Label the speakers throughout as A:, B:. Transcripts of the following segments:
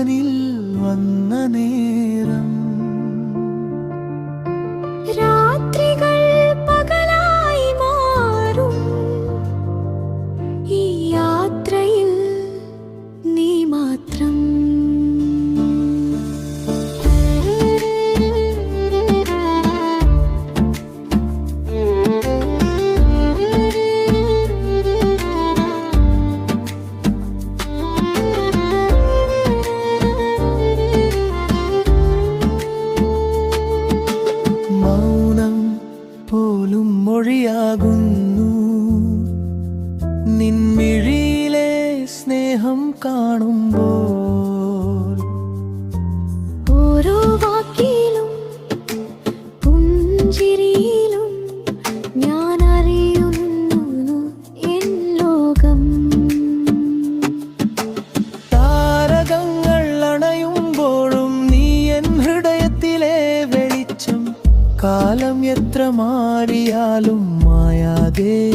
A: ജീവനിൽ വന്ന നേ ഉണ്ടാകുന്നു. നിൻമിഴിയിലെ സ്നേഹം കാണുമ്പോൾ കാലം എത്ര മാറിയാലും മായാതെ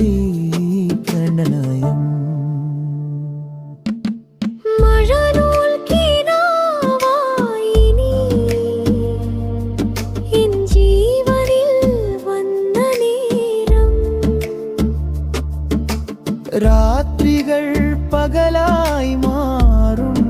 A: പ്രണയം. രാത്രികൾ പകലായി മാറും.